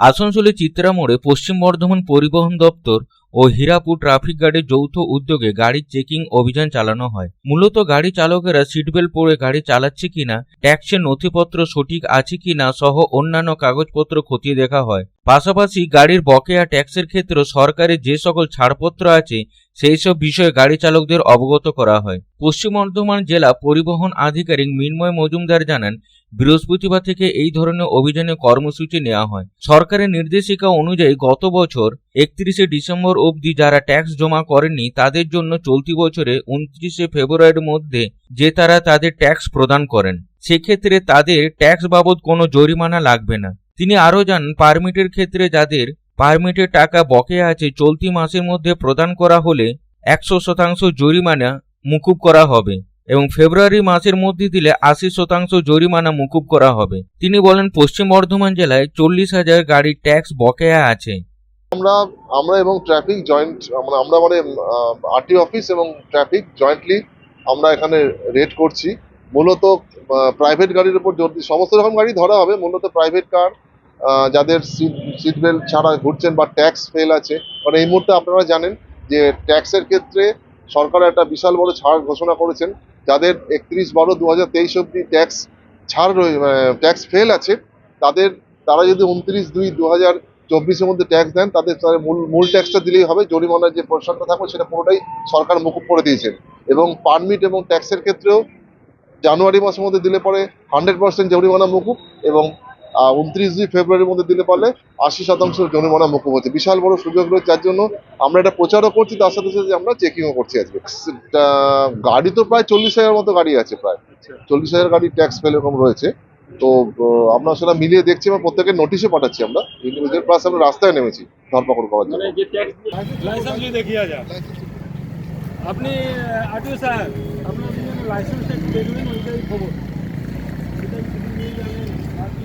আসানসোলে চিত্রা মোড়ে পশ্চিম বর্ধমান পরিবহন দপ্তর ও হীরাপুর ট্রাফিক গার্ডের যৌথ উদ্যোগে গাড়ির চেকিং অভিযান চালানো হয়। মূলত গাড়ি চালকেরা সিটবেল্ট পরে গাড়ি চালাচ্ছে কিনা, ট্যাক্সের নথিপত্র সঠিক আছে কিনা সহ অন্যান্য কাগজপত্র খতিয়ে দেখা হয়। পাশাপাশি গাড়ির বকেয়া ট্যাক্সের ক্ষেত্রে সরকারের যে সকল ছাড়পত্র আছে, সেই সব বিষয়ে গাড়ি চালকদের অবগত করা হয়। পশ্চিম বর্ধমান জেলা পরিবহন আধিকারিক মিন্ময় মজুমদার জানান, বৃহস্পতিবার থেকে এই ধরনের অভিযানে কর্মসূচি নেওয়া হয়। সরকারের নির্দেশিকা অনুযায়ী গত বছর একত্রিশে ডিসেম্বর অবধি যারা ট্যাক্স জমা করেননি, তাদের জন্য চলতি বছরে উনত্রিশে ফেব্রুয়ারির মধ্যে যে তারা তাদের ট্যাক্স প্রদান করেন, সেক্ষেত্রে তাদের ট্যাক্স বাবদ কোনো জরিমানা লাগবে না। তিনি আরও জানান, পারমিটের ক্ষেত্রে যাদের পারমিটের টাকা বকেয়া আছে, চলতি মাসের মধ্যে প্রদান করা হলে একশো শতাংশ জরিমানা মুকুব করা হবে এবং ফেব্রুয়ারি মাসের মধ্যে দিলে আশি শতাংশ জরিমানা মুকুব করা হবে। তিনি বলেন, পশ্চিম বর্ধমান জেলায় চল্লিশ হাজার গাড়ির ট্যাক্স বকেয়া আছে। আমরা আমরা এবং ট্রাফিক জয়েন্ট আমরা আমরা মানে আরটি অফিস এবং ট্রাফিক জয়েন্টলি আমরা এখানে রেড করছি। মূলত প্রাইভেট গাড়ির উপর জোর সমস্ত রকম গাড়ি ধরা হবে, মূলত প্রাইভেট কার যাদের সিট সিট বেল্ট ছাড়া ঘুরছেন বা ট্যাক্স ফেল আছে। কারণ এই মুহূর্তে আপনারা জানেন যে ট্যাক্সের ক্ষেত্রে সরকার একটা বিশাল বড় ছাড় ঘোষণা করেছেন, যাদের একত্রিশ বারো দু হাজার তেইশ অব্দি ট্যাক্স ছাড় ট্যাক্স ফেল আছে, তাদের, তারা যদি উনত্রিশ দুই দু হাজার চব্বিশের মধ্যে ট্যাক্স দেন তাদের মূল মূল ট্যাক্সটা দিলেই হবে। জরিমানার যে পোর্শনটা থাকবে সেটা পুরোটাই সরকার মুকুব করে দিয়েছেন এবং পারমিট এবং ট্যাক্সের ক্ষেত্রেও জানুয়ারি মাসের মধ্যে দিলে পরে হান্ড্রেড পার্সেন্ট জরিমানা মুকুব এবং উনত্রিশ দুই ফেব্রুয়ারির মধ্যে দিলে পারলে আশি শতাংশ জরিমানা মুকুব হচ্ছে। বিশাল বড় সুযোগ রয়েছে যার জন্য আমরা এটা প্রচারও করছি তার সাথে সাথে আমরা চেকিংও করছি আজকে। গাড়ি তো প্রায় চল্লিশ হাজার মতো গাড়ি আছে প্রায়। চল্লিশ হাজার গাড়ি ট্যাক্স ফেল এরকম রয়েছে। তো আমরা সেটা মিলিয়ে দেখছি এবং প্রত্যেকের নোটিশে পাঠাচ্ছি আমরা। ইন্ডিভিজুয়াল প্লাস আমরা রাস্তায় নেমেছি ধরপাকড় করার জন্য। আপনি আটিও স্যার আপনার লাইসেন্সটা দেখবেন ওইটাই খবর সেটা যদি নিয়ে যাবেন বাকি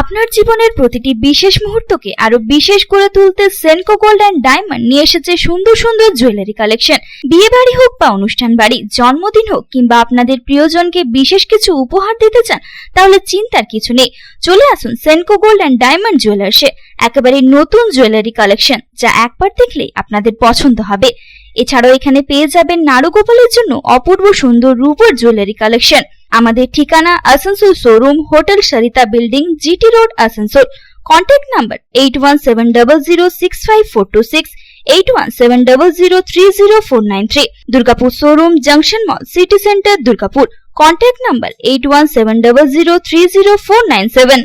আপনার জীবনের প্রতিটি বিশেষ মুহূর্তকে আরও বিশেষ করে তুলতে সেনকো গোল্ড অ্যান্ড ডায়মন্ড নিয়ে এসেছে সুন্দর সুন্দর জুয়েলারি কালেকশন বিয়ে বাড়ি হোক বা অনুষ্ঠান বাড়ি জন্মদিন হোক কিংবা আপনাদের প্রিয়জনকে বিশেষ কিছু উপহার দিতে চান, তাহলে চিন্তার কিছু নেই। চলে আসুন সেনকো গোল্ড অ্যান্ড ডায়মন্ড জুয়েলার্সে একেবারে নতুন জুয়েলারি কালেকশন যা একবার দেখলেই আপনাদের পছন্দ হবে। এছাড়াও এখানে পেয়ে যাবেন নারুগোপালের জন্য অপূর্ব সুন্দর রূপোর জুয়েলারি কালেকশন আমাদের ঠিকানা Asansol showroom hotel Sarita building GT road Asansol. Contact number eight one seven double zero six five four two six eight one seven double zero three zero four nine three Durgapur showroom junction mall city centre Durgapur. Contact number eight one seven double zero three zero four nine seven